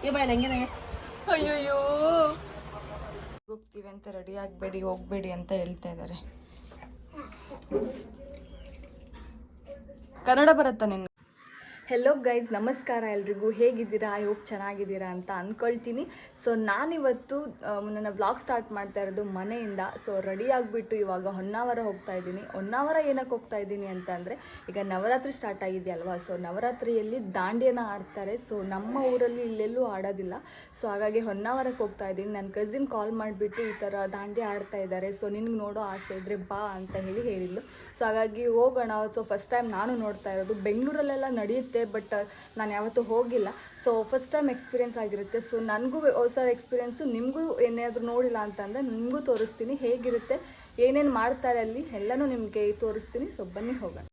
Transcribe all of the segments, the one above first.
ಏ ಬಾಯ್ ಹೋಗ್ತೀವಿ ಅಂತ ರೆಡಿ ಆಗಬೇಡಿ ಹೋಗಬೇಡಿ ಅಂತ ಹೇಳ್ತಾ ಇದ್ದಾರೆ ಕನ್ನಡ ಬರತ್ತ ನಿನ್ಗೆ? ಹೆಲೋ ಗೈಸ್ ನಮಸ್ಕಾರ ಎಲ್ರಿಗೂ. ಹೇಗಿದ್ದೀರಾ? ಐ ಹೋಪ್ ಚೆನ್ನಾಗಿದ್ದೀರಾ ಅಂತ ಅಂದ್ಕೊಳ್ತೀನಿ ಸೊ ನಾನಿವತ್ತು ನನ್ನ ವ್ಲಾಗ್ ಸ್ಟಾರ್ಟ್ ಮಾಡ್ತಾ ಇರೋದು ಮನೆಯಿಂದ. ಸೊ ರೆಡಿ ಆಗಿಬಿಟ್ಟು ಇವಾಗ ಹೊನ್ನಾವರ ಹೋಗ್ತಾ ಇದ್ದೀನಿ. ಹೊನ್ನಾವರ ಏನಕ್ಕೆ ಹೋಗ್ತಾ ಇದ್ದೀನಿ ಅಂತಂದರೆ ಈಗ ನವರಾತ್ರಿ ಸ್ಟಾರ್ಟ್ ಆಗಿದೆ ಅಲ್ವಾ ಸೊ ನವರಾತ್ರಿಯಲ್ಲಿ ದಾಂಡಿಯನ್ನು ಆಡ್ತಾರೆ. ಸೊ ನಮ್ಮ ಊರಲ್ಲಿ ಇಲ್ಲೆಲ್ಲೂ ಆಡೋದಿಲ್ಲ. ಸೊ ಹಾಗಾಗಿ ಹೊನ್ನಾವರಕ್ಕೆ ಹೋಗ್ತಾ ಇದ್ದೀನಿ. ನನ್ನ ಕಸಿನ್ ಕಾಲ್ ಮಾಡಿಬಿಟ್ಟು ಈ ಥರ ದಾಂಡಿ ಆಡ್ತಾ ಇದ್ದಾರೆ. ಸೊ ನಿನಗೆ ನೋಡೋ ಆಸೆ ಇದ್ರೆ ಬಾ ಅಂತ ಹೇಳಿ ಹೇಳಿದ್ಲು. ಸೊ ಹಾಗಾಗಿ ಹೋಗೋಣ. ಸೊ ಫಸ್ಟ್ ಟೈಮ್ ನಾನು ನೋಡ್ತಾ ಇರೋದು ಬೆಂಗಳೂರಲ್ಲೆಲ್ಲ ನಡೆಯುತ್ತೆ ಬಟ್ ನಾನು ಯಾವತ್ತೂ ಹೋಗಿಲ್ಲ. ಸೊ ಫಸ್ಟ್ ಟೈಮ್ ಎಕ್ಸ್ಪೀರಿಯೆನ್ಸ್ ಆಗಿರುತ್ತೆ. ಸೊ ನನಗೂ ಹೊಸ ಎಕ್ಸ್ಪೀರಿಯೆನ್ಸು ನಿಮಗೂ ಏನಾದರೂ ನೋಡಿಲ್ಲ ಅಂತಂದರೆ ನಿಮಗೂ ತೋರಿಸ್ತೀನಿ ಹೇಗಿರುತ್ತೆ, ಏನೇನು ಮಾಡ್ತಾರೆ ಅಲ್ಲಿ, ಎಲ್ಲನೂ ನಿಮಗೆ ತೋರಿಸ್ತೀನಿ. ಸೊ ಬನ್ನಿ ಹೋಗೋಣ.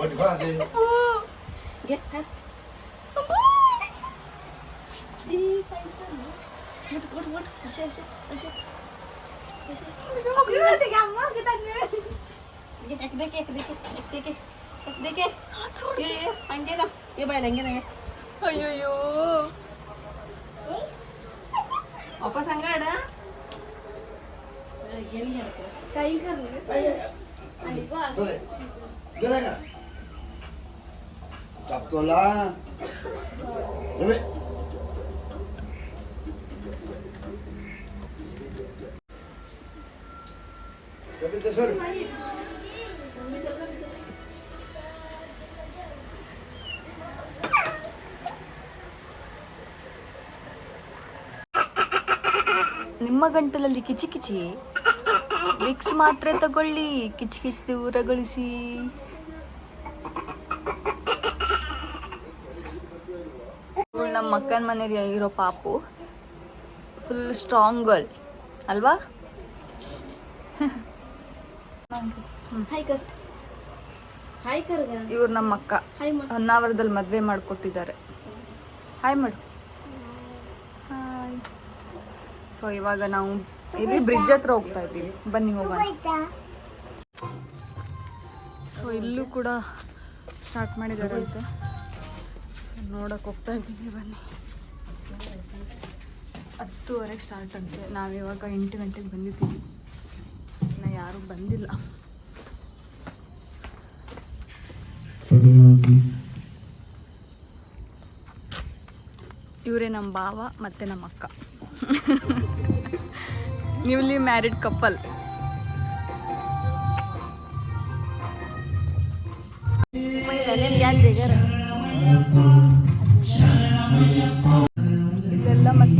What do I do? Bu. Get her. Bu. See, find her. What, what, what? Asya, asya, asya. Kita ngeliat. Ek deke, ek deke, ek deke, ek deke. छोड़ ये ये आएंगे ना ये भाई लेंगे ना अयो यो वापस आएंगे ना ये Ayo, करते कहीं कर लेंगे अरे वाह ನಿಮ್ಮ ಗಂಟಲಲ್ಲಿ ಕಿಚಿ ಕಿಚಿ. ವಿಕ್ಸ್ ಮಾತ್ರೆ ತಗೊಳ್ಳಿ ಕಿಚಿ ಕಿಚಿ ದೂರಗೊಳಿಸಿ. ಇವ್ಳು ನಮ್ಮ ಅಕ್ಕನ ಮನೇಲಿ ಇರೋ ಪಾಪು. ಫುಲ್ ಸ್ಟ್ರಾಂಗ್ ಗರ್ಲ್ ಅಲ್ವಾ? ಇವ್ರು ನಮ್ಮ ಅಕ್ಕ. ಹೊನ್ನಾವರದಲ್ಲಿ ಮದುವೆ ಮಾಡಿಕೊಟ್ಟಿದ್ದಾರೆ. ಹಾಯ್ ಮಾಡು. ಹಾಯ್ ಸೊ ಇವಾಗ ನಾವು ಇಲ್ಲಿ ಬ್ರಿಡ್ಜ್ ಹತ್ರ ಹೋಗ್ತಾ ಇದ್ದೀವಿ. ಬನ್ನಿ ಹೋಗೋಣ. ಸೊ ಇಲ್ಲೂ ಕೂಡ ಸ್ಟಾರ್ಟ್ ಮಾಡಿದ್ದಾರೆ ಸೊ ನೋಡಕ್ಕೆ ಹೋಗ್ತಾ ಇದ್ದೀವಿ ಬನ್ನಿ. ಹತ್ತುವರೆಗೆ ಸ್ಟಾರ್ಟ್ ಅಂತೆ ನಾವಿವಾಗ ಎಂಟು ಗಂಟೆಗೆ ಬಂದಿದ್ದೀವಿ. ಇನ್ನು ಯಾರೂ ಬಂದಿಲ್ಲ. ಇವರೇ ನಮ್ಮ ಬಾವ ಮತ್ತು ನಮ್ಮ ಅಕ್ಕ. ನ್ಯೂಲಿ ಮ್ಯಾರಿಡ್ ಕಪಲ್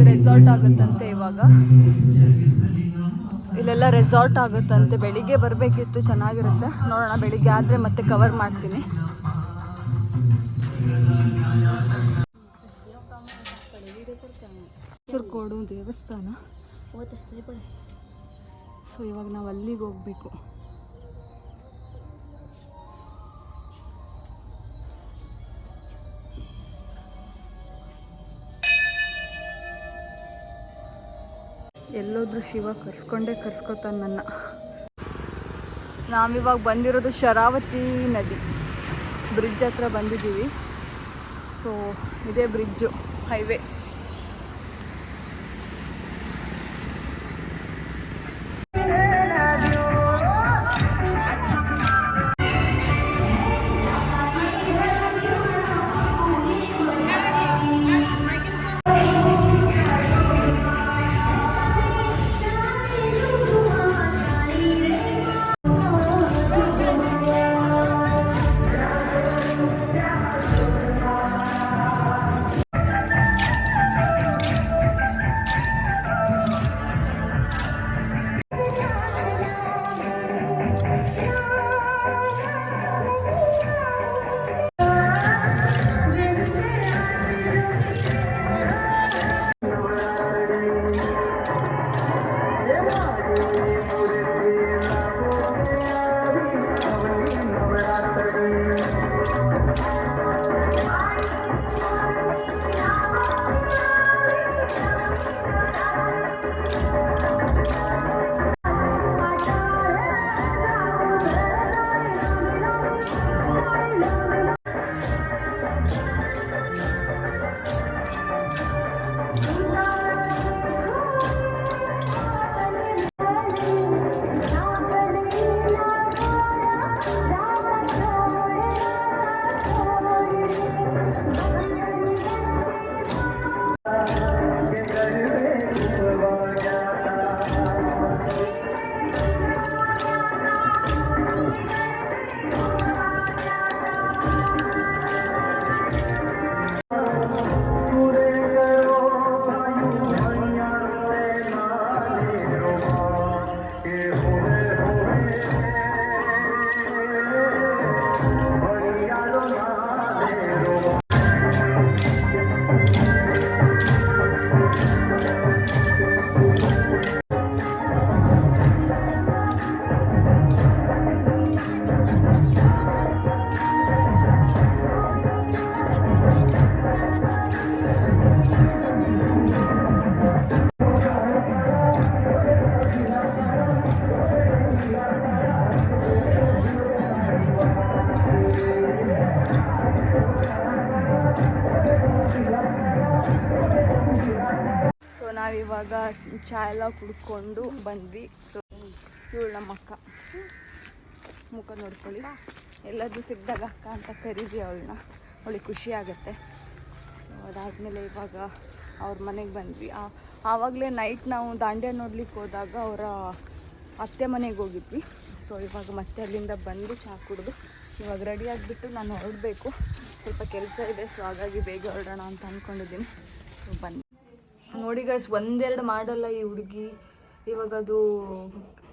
ರೆಸಾರ್ಟ್ ಆಗುತ್ತಂತೆ ಇವಾಗ? ಇಲ್ಲೆಲ್ಲ ರೆಸಾರ್ಟ್ ಆಗುತ್ತಂತೆ. ಬೆಳಿಗ್ಗೆ ಬರಬೇಕಿತ್ತು, ಚೆನ್ನಾಗಿರುತ್ತೆ. ನೋಡೋಣ, ಬೆಳಿಗ್ಗೆ ಆದರೆ ಮತ್ತೆ ಕವರ್ ಮಾಡ್ತೀನಿ. ಕೊಡು ದೇವಸ್ಥಾನ. ಸೊ ಇವಾಗ ನಾವು ಅಲ್ಲಿಗೆ ಹೋಗ್ಬೇಕು. ಎಲ್ಲೋದ್ರೂ ಶಿವ ಕರ್ಸ್ಕೊಂಡೇ ಕರ್ಸ್ಕೊತಾನೆ ನನ್ನ. ನಾವಿವಾಗ ಬಂದಿರೋದು ಶರಾವತಿ ನದಿ. ಬ್ರಿಡ್ಜ್ ಹತ್ರ ಬಂದಿದ್ದೀವಿ. ಸೊ ಇದೇ ಬ್ರಿಡ್ಜು, ಹೈವೇ. ಚಾ ಎಲ್ಲ ಕುಡ್ಕೊಂಡು ಬಂದ್ವಿ. ಸೊ ಇವಳು ನಮ್ಮ ಅಕ್ಕ. ಮುಖ ನೋಡ್ಕೊಳ್ಳಿ. ಎಲ್ಲಾದರೂ ಸಿಕ್ಕಿದಾಗ ಅಕ್ಕ ಅಂತ ಕರೀರಿ ಅವಳನ್ನ. ಅವಳಿಗೆ ಖುಷಿ ಆಗುತ್ತೆ. ಸೊ ಅದಾದಮೇಲೆ ಇವಾಗ ಅವ್ರ ಮನೆಗೆ ಬಂದ್ವಿ. ಆವಾಗಲೇ ನೈಟ್ ನಾವು ದಾಂಡ್ಯ ನೋಡ್ಲಿಕ್ಕೆ ಹೋದಾಗ ಅವರ ಅತ್ತೆ ಮನೆಗೆ ಹೋಗಿದ್ವಿ. ಸೊ ಇವಾಗ ಮತ್ತೆ ಅಲ್ಲಿಂದ ಬಂದು ಚಹಾ ಕುಡಿದು ಇವಾಗ ರೆಡಿ ಆಗಿಬಿಟ್ಟು ನಾನು ಹೊರಡಬೇಕು. ಸ್ವಲ್ಪ ಕೆಲಸ ಇದೆ ಸೊ ಹಾಗಾಗಿ ಬೇಗ ಹೊರಡೋಣ ಅಂತ ಅಂದ್ಕೊಂಡಿದ್ದೀನಿ ಸೊ ಬನ್ನಿ. ನೋಡಿ ಗೈಸ್ ಒಂದೆರಡು ಮಾಡಲ್ಲ ಈ ಹುಡುಗಿ. ಇವಾಗ ಅದು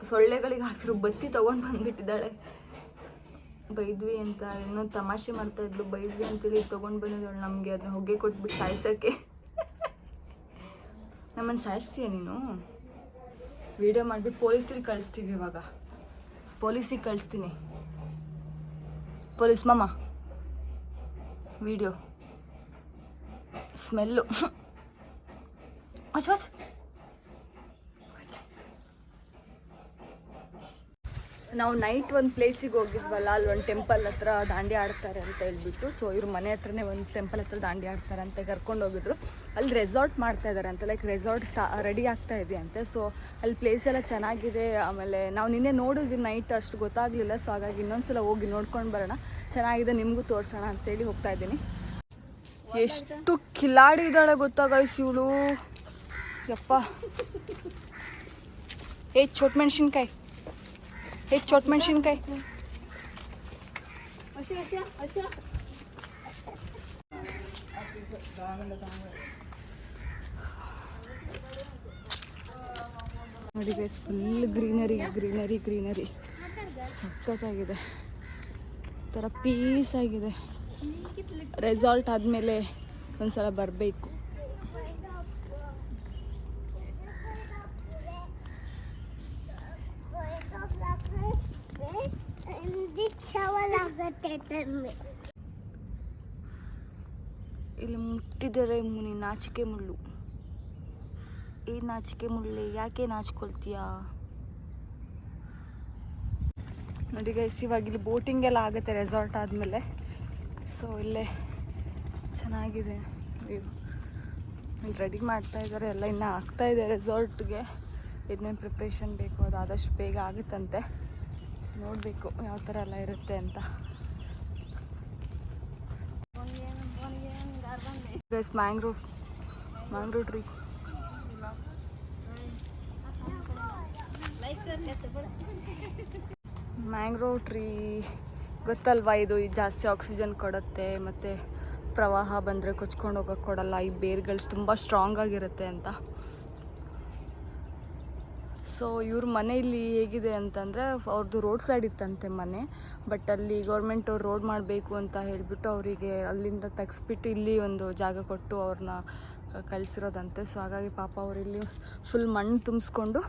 ಸೊಳ್ಳೆಗಳಿಗೆ ಹಾಕಿರೋ ಬತ್ತಿ ತೊಗೊಂಡು ಬಂದ್ಬಿಟ್ಟಿದ್ದಾಳೆ. ಬೈದ್ವಿ ಅಂತ ಇನ್ನೊಂದು ತಮಾಷೆ ಮಾಡ್ತಾ ಇದ್ಲು, ಬೈದ್ವಿ ಅಂತೇಳಿ ತೊಗೊಂಡು ಬಂದಿದ್ದಾಳೆ. ನಮಗೆ ಅದನ್ನ ಹೊಗೆ ಕೊಟ್ಬಿಟ್ಟು ಸಾಯಿಸೋಕ್ಕೆ. ನಮ್ಮನ್ನು ಸಾಯಿಸ್ತೀಯ ನೀನು? ವಿಡಿಯೋ ಮಾಡಿಬಿಟ್ಟು ಪೊಲೀಸ್ರಿಗೆ ಕಳಿಸ್ತೀವಿ ಇವಾಗ. ಪೊಲೀಸಿಗೆ ಕಳಿಸ್ತೀನಿ. ಪೊಲೀಸ್ ಮಾಮ. ವಿಡಿಯೋ. ಸ್ಮೆಲ್ಲು. ಅಚ್ಚ ನಾವು ನೈಟ್ ಒಂದು ಪ್ಲೇಸಿಗೆ ಹೋಗಿದ್ವಲ್ಲ ಅಲ್ಲಿ ಒಂದು ಟೆಂಪಲ್ ಹತ್ರ ದಾಂಡಿ ಆಡ್ತಾರೆ ಅಂತ ಹೇಳ್ಬಿಟ್ಟು. ಸೊ ಇವ್ರ ಮನೆ ಹತ್ರನೇ ಒಂದು ಟೆಂಪಲ್ ಹತ್ರ ದಾಂಡಿ ಆಡ್ತಾರೆ ಅಂತ ಕರ್ಕೊಂಡು ಹೋಗಿದ್ರು. ಅಲ್ಲಿ ರೆಸಾರ್ಟ್ ಮಾಡ್ತಾ ಇದ್ದಾರೆ ಅಂತ ಲೈಕ್ ರೆಸಾರ್ಟ್ ಸ್ಟಾ ರೆಡಿ ಆಗ್ತಾ ಇದೆ ಅಂತೆ. ಸೊ ಅಲ್ಲಿ ಪ್ಲೇಸ್ ಎಲ್ಲ ಚೆನ್ನಾಗಿದೆ. ಆಮೇಲೆ ನಾವು ನಿನ್ನೆ ನೋಡಿದ್ವಿ ನೈಟ್ ಅಷ್ಟು ಗೊತ್ತಾಗಲಿಲ್ಲ. ಸೊ ಹಾಗಾಗಿ ಇನ್ನೊಂದ್ಸಲ ಹೋಗಿ ನೋಡ್ಕೊಂಡು ಬರೋಣ. ಚೆನ್ನಾಗಿದೆ ನಿಮಗೂ ತೋರಿಸೋಣ ಅಂತೇಳಿ ಹೋಗ್ತಾ ಇದ್ದೀನಿ. ಎಷ್ಟು ಕಿಲಾಡಿ ಇದ್ದಾಳೆ ಗೊತ್ತಾಗೈಸ್ ಇವಳು? ಯಪ್ಪ. ಏ, ಚೋಟ್ ಮೆಣಸಿನ್ಕಾಯಿ. ಏ, ಚೋಟ್ ಮೆಣಸಿನ್ಕಾಯಿ. ನೋಡಿ guys full greenery greenery greenery ಸಖತ್ತಾಗಿದೆ. ಒಂಥರ ಪೀಸ್ ಆಗಿದೆ. ರೆಸಾರ್ಟ್ ಆದಮೇಲೆ ಒಂದ್ಸಲ ಬರಬೇಕು ಇಲ್ಲಿ ಮುಟ್ಟಿದರೆ ಮುನಿ ನಾಚಿಕೆ ಮುಳ್ಳು. ಏ ನಾಚಿಕೆ ಮುಳ್ಳೆ ಯಾಕೆ ನಾಚ್ಕೊಳ್ತೀಯಾ? ನೋಡಿ ಗೈಸ್ ಇವಾಗ ಇಲ್ಲಿ ಬೋಟಿಂಗ್ ಎಲ್ಲ ಆಗುತ್ತೆ ರೆಸಾರ್ಟ್ ಆದಮೇಲೆ. ಸೊ ಇಲ್ಲೇ ಚೆನ್ನಾಗಿದೆ. ಇಲ್ಲಿ ರೆಡಿ ಮಾಡ್ತಾ ಇದ್ದಾರೆ, ಎಲ್ಲ ಇನ್ನೂ ಆಗ್ತಾ ಇದೆ ರೆಸಾರ್ಟ್ಗೆ ಏನೇನು ಪ್ರಿಪ್ರೇಷನ್ ಬೇಕು ಅದು ಆದಷ್ಟು ಬೇಗ ಆಗುತ್ತಂತೆ. ನೋಡಬೇಕು ಯಾವ ಥರ ಎಲ್ಲ ಇರುತ್ತೆ ಅಂತ. Guys mangrove mangrove tree mangrove tree ಗೊತ್ತಲ್ವಾ ಇದು? ಜಾಸ್ತಿ ಆಕ್ಸಿಜನ್ ಕೊಡುತ್ತೆ, ಮತ್ತು ಪ್ರವಾಹ ಬಂದರೆ ಕೊಚ್ಕೊಂಡು ಹೋಗೋಕೆ ಕೊಡಲ್ಲ. ಈ ಬೇರ್ಗಳು ತುಂಬ ಸ್ಟ್ರಾಂಗ್ ಆಗಿರುತ್ತೆ ಅಂತ. ಸೊ ಇವ್ರ ಮನೆ ಇಲ್ಲಿ ಹೇಗಿದೆ ಅಂತಂದರೆ ಅವ್ರದ್ದು ರೋಡ್ ಸೈಡ್ ಇತ್ತಂತೆ ಮನೆ ಬಟ್ ಅಲ್ಲಿ ಗೌರ್ಮೆಂಟ್ ರೋಡ್ ಮಾಡಬೇಕು ಅಂತ ಹೇಳಿಬಿಟ್ಟು ಅವರಿಗೆ ಅಲ್ಲಿಂದ ತೆಗ್ಸ್ಬಿಟ್ಟು ಇಲ್ಲಿ ಒಂದು ಜಾಗ ಕೊಟ್ಟು ಅವ್ರನ್ನ ಕಳಿಸಿರೋದಂತೆ. ಸೊ ಹಾಗಾಗಿ ಪಾಪ ಅವರಿಲ್ಲಿ ಫುಲ್ ಮಣ್ಣು ತುಂಬಿಸ್ಕೊಂಡು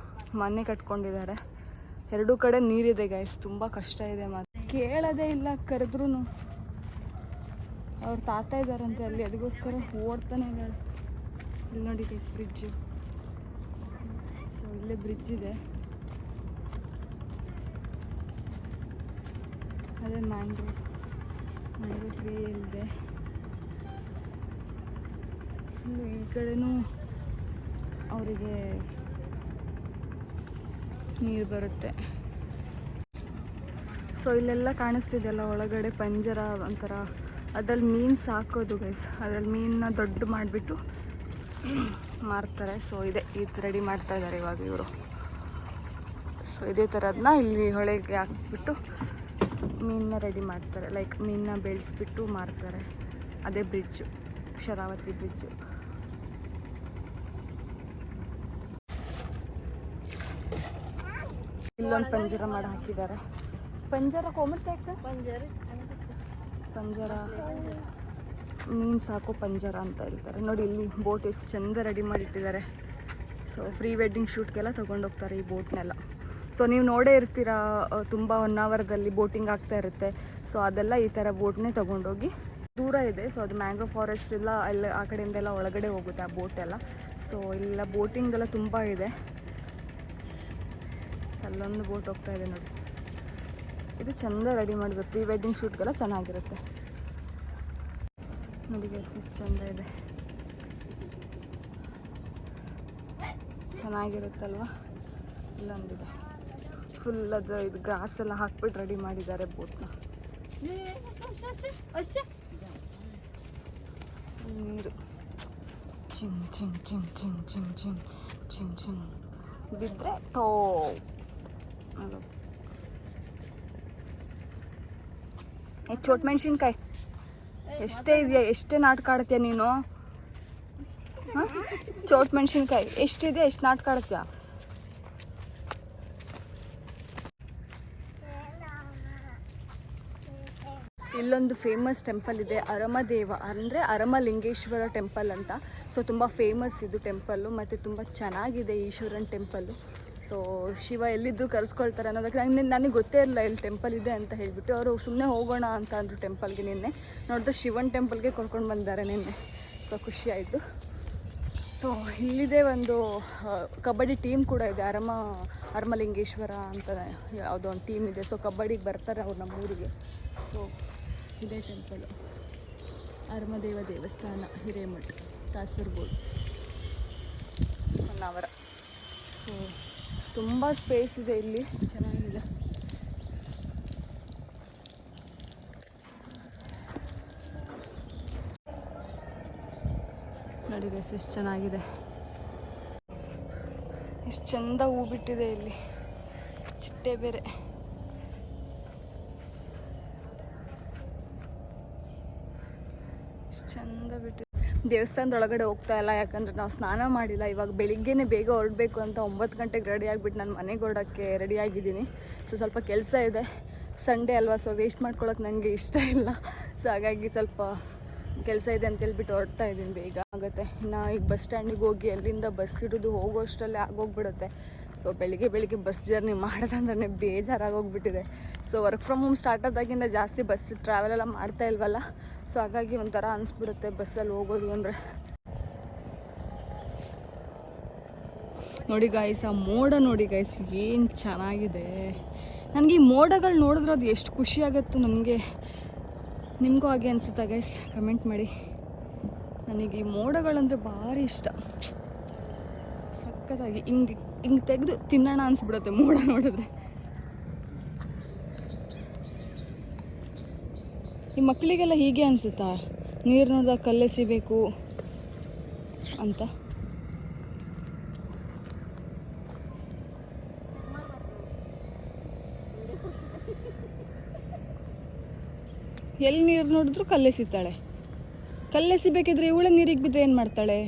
ಮನೆ ಕಟ್ಕೊಂಡಿದ್ದಾರೆ. ಎರಡೂ ಕಡೆ ನೀರಿದೆ ಗೈಸ್ ತುಂಬ ಕಷ್ಟ ಇದೆ ಮತ್ತೆ ಕೇಳೋದೇ ಇಲ್ಲ ಕರೆದ್ರು ಅವ್ರ ತಾತ ಇದ್ದಾರಂತೆ ಅಲ್ಲಿ ಅದಕ್ಕೋಸ್ಕರ ಓಡ್ತಾನೆ ಇಲ್ಲಿ ನೋಡಿ ಗೈಸ್ ಬ್ರಿಡ್ಜ್ ಸೊ ಇಲ್ಲೇ ಬ್ರಿಡ್ಜ್ ಇದೆ. ಅದೇ ಮ್ಯಾಂಗ್ರೋ ಮ್ಯಾಂಗ್ರೋ ಟ್ರೀ ಇಲ್ಲಿದೆ ಈ ಕಡೆನೂ ಅವರಿಗೆ ನೀರು ಬರುತ್ತೆ. ಸೊ ಇಲ್ಲೆಲ್ಲ ಕಾಣಿಸ್ತಿದೆಯಲ್ಲ, ಒಳಗಡೆ ಪಂಜರ ಒಂಥರ, ಅದ್ರಲ್ಲಿ ಮೀನು ಸಾಕೋದು ಗೈಸ್ ಅದ್ರಲ್ಲಿ ಮೀನನ್ನ ದೊಡ್ಡ ಮಾಡಿಬಿಟ್ಟು ಮಾರ್ತಾರೆ. ಸೊ ಇದೆ, ಇದು ರೆಡಿ ಮಾಡ್ತಾ ಇದ್ದಾರೆ ಇವಾಗ ಇವರು. ಸೊ ಇದೇ ಥರದನ್ನ ಇಲ್ಲಿ ಹೊಳೆಗೆ ಹಾಕ್ಬಿಟ್ಟು ಮೀನನ್ನ ರೆಡಿ ಮಾಡ್ತಾರೆ. ಲೈಕ್ ಮೀನನ್ನ ಬೆಳೆಸ್ಬಿಟ್ಟು ಮಾರ್ತಾರೆ. ಅದೇ ಬ್ರಿಡ್ಜು ಶರಾವತಿ ಬ್ರಿಡ್ಜು ಇಲ್ಲೊಂದು ಪಂಜರ ಮಾಡಿ ಹಾಕಿದ್ದಾರೆ. ಪಂಜರ ಕೋಮರ್ತಾಕ ಪಂಜರ. ಪಂಜರ. ಮೀನು ಸಾಕೋ ಪಂಜರ ಅಂತ ಹೇಳ್ತಾರೆ. ನೋಡಿ ಇಲ್ಲಿ ಬೋಟ್ ಎಷ್ಟು ಚಂದ ರೆಡಿ ಮಾಡಿಟ್ಟಿದ್ದಾರೆ. ಸೊ ಪ್ರೀ ವೆಡ್ಡಿಂಗ್ ಶೂಟ್ಗೆಲ್ಲ ತೊಗೊಂಡೋಗ್ತಾರೆ ಈ ಬೋಟ್ನೆಲ್ಲ. ಸೊ ನೀವು ನೋಡೇ ಇರ್ತೀರಾ ತುಂಬ ಒನ್ ಅವರ್ದಲ್ಲಿ ಬೋಟಿಂಗ್ ಆಗ್ತಾ ಇರುತ್ತೆ. ಸೊ ಅದೆಲ್ಲ ಈ ಥರ ಬೋಟ್ನೇ ತೊಗೊಂಡೋಗಿ ದೂರ ಇದೆ. ಸೊ ಅದು ಮ್ಯಾಂಗ್ರೋ ಫಾರೆಸ್ಟ್ ಎಲ್ಲ ಅಲ್ಲಿ ಆ ಕಡೆಯಿಂದೆಲ್ಲ ಒಳಗಡೆ ಹೋಗುತ್ತೆ ಆ ಬೋಟ್ ಎಲ್ಲ ಸೊ ಇಲ್ಲ ಬೋಟಿಂಗ್ ಎಲ್ಲ ತುಂಬ ಇದೆ. ಅಲ್ಲೊಂದು ಬೋಟ್ ಹೋಗ್ತಾ ಇದೆ ನೋಡಿ. ಇದು ಚಂದ ರೆಡಿ ಮಾಡಬೇಕು ಪ್ರೀ ವೆಡ್ಡಿಂಗ್ ಶೂಟ್ಗೆಲ್ಲ ಚೆನ್ನಾಗಿರುತ್ತೆ. ನೋಡಿ ಎಷ್ಟು ಚಂದ ಇದೆ. ಚೆನ್ನಾಗಿರುತ್ತಲ್ವ? ಇಲ್ಲೊಂದಿದೆ. ಫುಲ್ ಅದು ಇದು ಗ್ರಾಸ್ ಎಲ್ಲ ಹಾಕ್ಬಿಟ್ಟು ರೆಡಿ ಮಾಡಿದ್ದಾರೆ ಬೋಟ್ನ ನೀರು. ಚಿಂಗ್ ಚಿಂಗ್ ಚಿಂಗ್ ಚಿಂಗ್ ಚಿಂಗ್ ಚಿಂಗ್ ಚಿಂಗ್ ಚಿಂಗ್ ಬಿದ್ದರೆ ಟೋ ಚೋಟ್ ಮೆಣಸಿನ್ಕಾಯಿ. ಎಷ್ಟೇ ಇದೆಯಾ, ಎಷ್ಟೇ ನಾಟಕ ಆಡ್ತೀಯ ನೀನು? ಚೋಟ್ ಮೆಣಸಿನ್ಕಾಯಿ ಎಷ್ಟಿದೆ ಎಷ್ಟು ನಾಟಕ ಆಡ್ತೀಯ? ಇಲ್ಲೊಂದು ಫೇಮಸ್ ಟೆಂಪಲ್ ಇದೆ, ಅರಮದೇವ, ಅಂದರೆ ಅರಮಲಿಂಗೇಶ್ವರ ಟೆಂಪಲ್ ಅಂತ. ಸೊ ತುಂಬ ಫೇಮಸ್ ಇದು ಟೆಂಪಲ್ಲು ಮತ್ತು ತುಂಬ ಚೆನ್ನಾಗಿದೆ ಈಶ್ವರನ ಟೆಂಪಲ್ಲು ಸೊ ಶಿವ ಎಲ್ಲಿದ್ದರೂ ಕರೆಸ್ಕೊಳ್ತಾರೆ ಅನ್ನೋದಕ್ಕೆ ನಂಗೆ ನನಗೆ ಗೊತ್ತೇ ಇರಲಿಲ್ಲ ಇಲ್ಲಿ ಟೆಂಪಲ್ ಇದೆ ಅಂತ ಹೇಳಿಬಿಟ್ಟು. ಅವರು ಸುಮ್ಮನೆ ಹೋಗೋಣ ಅಂತ ಅಂದರು ಟೆಂಪಲ್ಗೆ ನಿನ್ನೆ. ನೋಡಿದ್ರೆ ಶಿವನ್ ಟೆಂಪಲ್ಗೆ ಕರ್ಕೊಂಡು ಬಂದಿದ್ದಾರೆ ನಿನ್ನೆ. ಸೊ ಖುಷಿಯಾಯಿತು ಸೊ ಇಲ್ಲಿದೆ ಒಂದು ಕಬಡ್ಡಿ ಟೀಮ್ ಕೂಡ ಇದೆ. ಅರಮ ಅರಮಲಿಂಗೇಶ್ವರ ಅಂತ ಯಾವುದೋ ಒಂದು ಟೀಮ್ ಇದೆ. ಸೊ ಕಬಡ್ಡಿಗೆ ಬರ್ತಾರೆ ಅವ್ರು ನಮ್ಮ ಊರಿಗೆ ಸೊ ಇದೇ ಟೆಂಪಲ್ ಅರಮದೇವ ದೇವಸ್ಥಾನ ಹಿರೇಮಠ ಕಾಸರಗೋಡು. ಹೊನ್ನಾವರ. ಸೊ ತುಂಬ ಸ್ಪೇಸ್ ಇದೆ ಇಲ್ಲಿ. ಚೆನ್ನಾಗಿದೆ. ನೋಡಿ ಬೇಸ್ ಎಷ್ಟು ಚೆನ್ನಾಗಿದೆ. ಎಷ್ಟು ಚಂದ ಹೂ ಬಿಟ್ಟಿದೆ ಇಲ್ಲಿ. ಚಿಟ್ಟೆ ಬೇರೆ ಎಷ್ಟ್ ಚಂದ ಬಿಟ್ಟಿದೆ ದೇವಸ್ಥಾನದ ಒಳಗಡೆ ಹೋಗ್ತಾ ಇಲ್ಲ, ಯಾಕಂದ್ರೆ ನಾವು ಸ್ನಾನ ಮಾಡಿಲ್ಲ. ಇವಾಗ ಬೆಳಿಗ್ಗೆನೇ ಬೇಗ ಹೊರಡಬೇಕು ಅಂತ ಒಂಬತ್ತು ಗಂಟೆಗೆ ರೆಡಿ ಆಗಿಬಿಟ್ಟು ನಾನು ಮನೆಗೆ ಹೊರಡೋಕ್ಕೆ ರೆಡಿ ಆಗಿದ್ದೀನಿ. ಸೊ ಸ್ವಲ್ಪ ಕೆಲಸ ಇದೆ. ಸಂಡೇ ಅಲ್ವಾ ಸೊ ವೇಸ್ಟ್ ಮಾಡ್ಕೊಳ್ಳೋಕೆ ನನಗೆ ಇಷ್ಟ ಇಲ್ಲ. ಸೊ ಹಾಗಾಗಿ ಸ್ವಲ್ಪ ಕೆಲಸ ಇದೆ ಅಂತ ಹೇಳ್ಬಿಟ್ಟು ಹೊರಡ್ತಾ ಇದ್ದೀನಿ ಬೇಗ. ಆಗುತ್ತೆ. ಇನ್ನು ಈಗ ಬಸ್ ಸ್ಟ್ಯಾಂಡಿಗೆ ಹೋಗಿ ಅಲ್ಲಿಂದ ಬಸ್ ಹಿಡಿದು ಹೋಗೋಷ್ಟರಲ್ಲೇ ಆಗೋಗ್ಬಿಡುತ್ತೆ. ಸೊ ಬೆಳಿಗ್ಗೆ ಬೆಳಿಗ್ಗೆ ಬಸ್ ಜರ್ನಿ ಮಾಡೋದಂದ್ರೆ ಬೇಜಾರಾಗೋಗ್ಬಿಟ್ಟಿದೆ. So work from home start ಆದಾಗಿಂದ ಜಾಸ್ತಿ ಬಸ್ ಟ್ರಾವೆಲ್ ಎಲ್ಲ ಮಾಡ್ತಾ ಇಲ್ವಲ್ಲ? ಸೊ ಹಾಗಾಗಿ ಒಂಥರ ಅನಿಸ್ಬಿಡುತ್ತೆ ಬಸ್ಸಲ್ಲಿ ಹೋಗೋದು ಅಂದರೆ. ನೋಡಿ ಗಾಯ್ಸ್ ಆ ಮೋಡ ನೋಡಿ ಗಾಯ್ಸ್ ಏನು ಚೆನ್ನಾಗಿದೆ. ನನಗೆ ಈ ಮೋಡಗಳು ನೋಡಿದ್ರೆ ಅದು ಎಷ್ಟು ಖುಷಿ ನನಗೆ. ನಿಮಗೂ ಹಾಗೆ ಅನಿಸುತ್ತಾ ಗೈಸ್ ಕಮೆಂಟ್ ಮಾಡಿ. ನನಗೆ ಈ ಮೋಡಗಳಂದರೆ ಭಾರಿ ಇಷ್ಟ. ಸಖತ್ತಾಗಿ ಹಿಂಗೆ ಹಿಂಗೆ ತೆಗೆದು ತಿನ್ನೋಣ ಅನಿಸ್ಬಿಡುತ್ತೆ ಮೋಡ ನೋಡಿದ್ರೆ. ಈ ಮಕ್ಕಳಿಗೆಲ್ಲ ಹೀಗೆ ಅನಿಸುತ್ತಾ? ನೀರು ನೋಡಿದಾಗ ಕಲ್ಲೆಸಿಬೇಕು ಅಂತ. ಎಲ್ಲಿ ನೀರು ನೋಡಿದ್ರು ಕಲ್ಲೆಸಿತಾಳೆ ಕಲ್ಲೆಸಿಬೇಕಿದ್ರೆ ಇವಳೆ ನೀರಿಗೆ ಬಿದ್ದರೆ ಏನು ಮಾಡ್ತಾಳೆ?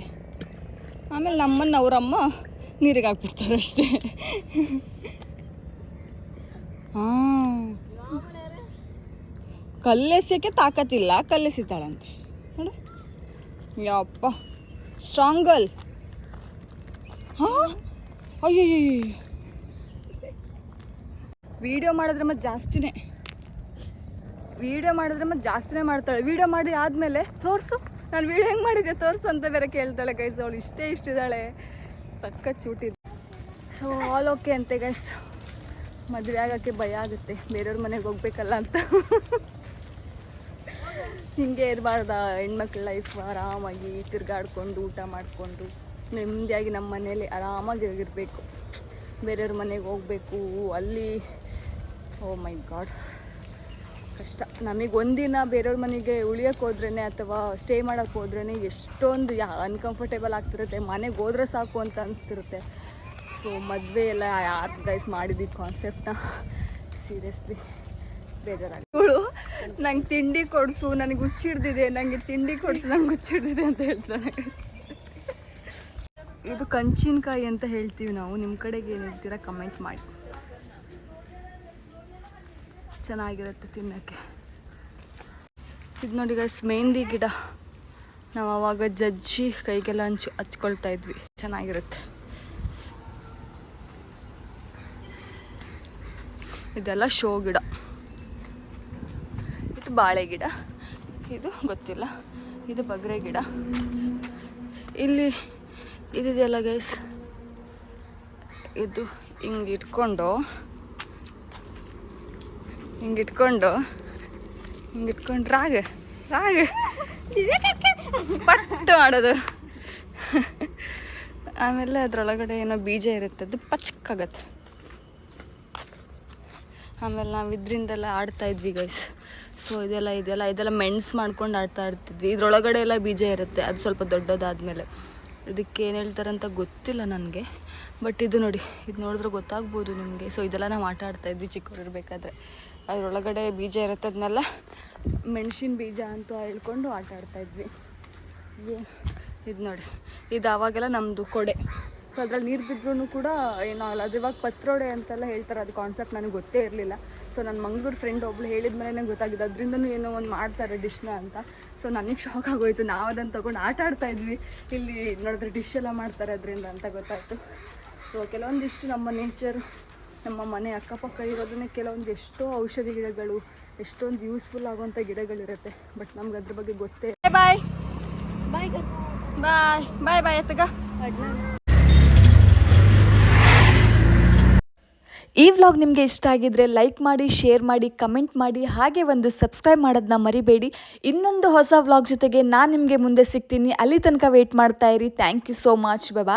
ಆಮೇಲೆ ನಮ್ಮನ್ನು ಅವರಮ್ಮ ನೀರಿಗೆ ಹಾಕ್ಬಿಡ್ತಾರೆ ಅಷ್ಟೇ ಹಾಂ. ಕಲ್ಲೆಸೆಯೋಕ್ಕೆ ತಾಕತ್ತಿಲ್ಲ ಕಲ್ಲೆಸಿತಾಳಂತೆ ನೋಡು. ಯಪ್ಪ. ಸ್ಟ್ರಾಂಗ್ ಗರ್ಲ್ ಹಾಂ? ಅಯ್ಯೋ ವಿಡಿಯೋ ಮಾಡಿದ್ರೆ ಮತ್ತೆ ಜಾಸ್ತಿನೇ ವಿಡಿಯೋ ಮಾಡಿದ್ರೆ ಮತ್ತೆ ಜಾಸ್ತಿನೇ ಮಾಡ್ತಾಳೆ ವಿಡಿಯೋ ಮಾಡಿ ಆದಮೇಲೆ ತೋರಿಸು ನಾನು ವಿಡಿಯೋ ಹೆಂಗೆ ಮಾಡಿದ್ದೆ ತೋರಿಸು ಅಂತ ಬೇರೆ ಕೇಳ್ತಾಳೆ ಗೈಸ್ ಅವಳು ಇಷ್ಟೇ ಇಷ್ಟಿದ್ದಾಳೆ ಸಕ್ಕ ಚೂಟಿದೆ ಸೊ ಆಲ್ ಓಕೆ ಅಂತೆ ಗೈಸ್ ಮದುವೆ ಆಗೋಕ್ಕೆ ಭಯ ಆಗುತ್ತೆ ಬೇರೆಯವ್ರ ಮನೆಗೆ ಹೋಗ್ಬೇಕಲ್ಲ ಅಂತ ಹಿಂಗೆ ಇರಬಾರ್ದ, ಹೆಣ್ಮಕ್ಳ ಲೈಫ್ ಆರಾಮಾಗಿ ತಿರ್ಗಾಡ್ಕೊಂಡು ಊಟ ಮಾಡಿಕೊಂಡು, ನೆಮ್ಮದಿಯಾಗಿ ನಮ್ಮ ಮನೇಲಿ ಆರಾಮಾಗಿ ಇರಬೇಕು. ಬೇರೆಯವ್ರ ಮನೆಗೆ ಹೋಗಬೇಕು, ಅಲ್ಲಿ ಓ ಮೈ ಗಾಡ್ ಕಷ್ಟ. ನಮಗೆ ಒಂದಿನ ಬೇರೆಯವ್ರ ಮನೆಗೆ ಉಳಿಯೋಕೆ ಹೋದ್ರೇ ಅಥವಾ ಸ್ಟೇ ಮಾಡೋಕ್ಕೆ ಹೋದ್ರೇ ಎಷ್ಟೊಂದು ಯಾ ಅನ್ಕಂಫರ್ಟೇಬಲ್ ಆಗ್ತಿರುತ್ತೆ. ಮನೆಗೆ ಹೋದ್ರೆ ಸಾಕು ಅಂತ ಅನಿಸ್ತಿರುತ್ತೆ. ಸೊ ಮದುವೆ ಎಲ್ಲ ಯಾರು ಗೈಸ್ ಮಾಡಿದ್ದು ಕಾನ್ಸೆಪ್ಟ್ನ ಸೀರಿಯಸ್ಲಿ ಬೇಜಾರಾಗಿ ನಂಗೆ ತಿಂಡಿ ಕೊಡಿಸು, ನನಗೆ ಹುಚ್ಚಿಡ್ದಿದೆ ನನಗೆ ತಿಂಡಿ ಕೊಡಿಸು, ನಂಗೆ ಹುಚ್ಚಿಡ್ದಿದೆ ಅಂತ ಹೇಳ್ತಾನೆ ಇದು ಕಂಚಿನಕಾಯಿ ಅಂತ ಹೇಳ್ತೀವಿ ನಾವು ನಿಮ್ಮ ಕಡೆಗೆ ಏನು ಕಮೆಂಟ್ ಮಾಡಿ. ಚೆನ್ನಾಗಿರುತ್ತೆ ತಿನ್ನೋಕ್ಕೆ. ಇದು ನೋಡಿ ಗೈಸ್ ಮೆಹಂದಿ ಗಿಡ. ನಾವು ಅವಾಗ ಜಜ್ಜಿ ಕೈಗೆಲ್ಲ ಹಂಚಿ, ಹಚ್ಕೊಳ್ತಾ ಇದ್ವಿ. ಚೆನ್ನಾಗಿರುತ್ತೆ. ಇದೆಲ್ಲ ಶೋ ಗಿಡ. ಬಾಳೆ ಗಿಡ. ಇದು ಗೊತ್ತಿಲ್ಲ. ಇದು ಬಗ್ರೆ ಗಿಡ. ಇಲ್ಲಿ ಇದಿದೆಯಲ್ಲ ಗೈಸ್ ಇದು ಹಿಂಗೆ ಇಟ್ಕೊಂಡು ಹಿಂಗೆ ಇಟ್ಕೊಂಡು ಹಿಂಗೆ ಇಟ್ಕೊಂಡು ರಾಗ ರಾಗ. ಪಟ್ಟು ಮಾಡೋದು. ಆಮೇಲೆ ಅದರೊಳಗಡೆ ಏನೋ ಬೀಜ ಇರುತ್ತೆ, ಅದು ಪಚ್ಕಾಗತ್ತೆ. ಆಮೇಲೆ ನಾವು ಇದರಿಂದೆಲ್ಲ ಆಡ್ತಾ ಇದ್ವಿ ಗೈಸ್ ಸೊ ಇದೆಲ್ಲ ಇದೆಲ್ಲ ಇದೆಲ್ಲ ಮೆಣ್ಸ್ ಮಾಡ್ಕೊಂಡು ಆಡ್ತಾ ಇರ್ತಿದ್ವಿ. ಇದ್ರೊಳಗಡೆ ಎಲ್ಲ ಬೀಜ ಇರುತ್ತೆ. ಅದು ಸ್ವಲ್ಪ ದೊಡ್ಡದಾದ್ಮೇಲೆ. ಇದಕ್ಕೆ ಏನು ಹೇಳ್ತಾರಂತ ಗೊತ್ತಿಲ್ಲ ನನಗೆ. ಬಟ್ ಇದು ನೋಡಿ, ಇದು ನೋಡಿದ್ರೆ ಗೊತ್ತಾಗ್ಬೋದು ನಿಮಗೆ. ಸೊ ಇದೆಲ್ಲ ನಾವು ಆಟ ಆಡ್ತಾ ಇದ್ವಿ ಚಿಕ್ಕವ್ರು ಇರಬೇಕಾದ್ರೆ. ಅದರೊಳಗಡೆ ಬೀಜ ಇರುತ್ತೆ ಅದನ್ನೆಲ್ಲ ಮೆಣಸಿನ ಬೀಜ ಅಂತ ಹೇಳ್ಕೊಂಡು ಆಟ ಆಡ್ತಾ ಇದ್ವಿ. ಏನು? ಇದು ನೋಡಿ. ಇದು ಆವಾಗೆಲ್ಲ ನಮ್ಮದು ಕೊಡೆ. ಸೊ ಅದ್ರಲ್ಲಿ ನೀರು ಬಿದ್ದರೂ ಕೂಡ ಏನೋ ಅಲ್ಲ ಅದು ಇವಾಗ ಪತ್ರೊಡೆ ಅಂತೆಲ್ಲ ಹೇಳ್ತಾರೆ. ಅದು ಕಾನ್ಸೆಪ್ಟ್ ನನಗೆ ಗೊತ್ತೇ ಇರಲಿಲ್ಲ. ಸೊ ನನ್ನ ಮಂಗ್ಳೂರು ಫ್ರೆಂಡ್ ಒಬ್ಳು ಹೇಳಿದ ಮೇಲೆ ನಂಗೆ ಗೊತ್ತಾಗಿದೆ. ಅದರಿಂದನೂ ಏನೋ ಒಂದು ಮಾಡ್ತಾರೆ ಡಿಶ್ನ ಅಂತ. ಸೊ ನನಗೆ ಶಾಕ್ ಆಗೋಯ್ತು. ನಾವು ಅದನ್ನು ತೊಗೊಂಡು ಆಟ ಆಡ್ತಾ ಇದ್ವಿ. ಇಲ್ಲಿ ನೋಡಿದ್ರೆ ಡಿಶ್ ಎಲ್ಲ ಮಾಡ್ತಾರೆ ಅದರಿಂದ ಅಂತ ಗೊತ್ತಾಯಿತು. ಸೊ ಕೆಲವೊಂದಿಷ್ಟು ನಮ್ಮ ನೇಚರ್ ನಮ್ಮ ಮನೆ ಅಕ್ಕಪಕ್ಕ ಇರೋದನ್ನೇ ಕೆಲವೊಂದು ಎಷ್ಟೋ ಔಷಧಿ ಗಿಡಗಳು ಎಷ್ಟೊಂದು ಯೂಸ್ಫುಲ್ ಆಗುವಂಥ ಗಿಡಗಳಿರುತ್ತೆ. ಬಟ್ ನಮ್ಗೆ ಅದ್ರ ಬಗ್ಗೆ ಗೊತ್ತೇ ಬಾಯ್ ಬಾಯ್ ಬಾಯ್ ಬಾಯ್ ಬಾಯ್ ಎತ್ತಗ ಈ ವ್ಲಾಗ್ ನಿಮಗೆ ಇಷ್ಟ ಆಗಿದ್ರೆ ಲೈಕ್ ಮಾಡಿ ಶೇರ್ ಮಾಡಿ ಕಮೆಂಟ್ ಮಾಡಿ, ಹಾಗೆ ಒಂದು ಸಬ್ಸ್ಕ್ರೈಬ್ ಮಾಡೋದನ್ನ ಮರಿಬೇಡಿ. ಇನ್ನೊಂದು ಹೊಸ ವ್ಲಾಗ್ ಜೊತೆಗೆ ನಾನು ನಿಮಗೆ ಮುಂದೆ ಸಿಗ್ತೀನಿ. ಅಲ್ಲಿ ತನಕ ವೆಯ್ಟ್ ಮಾಡ್ತಾ ಇರಿ. Thank you so much bye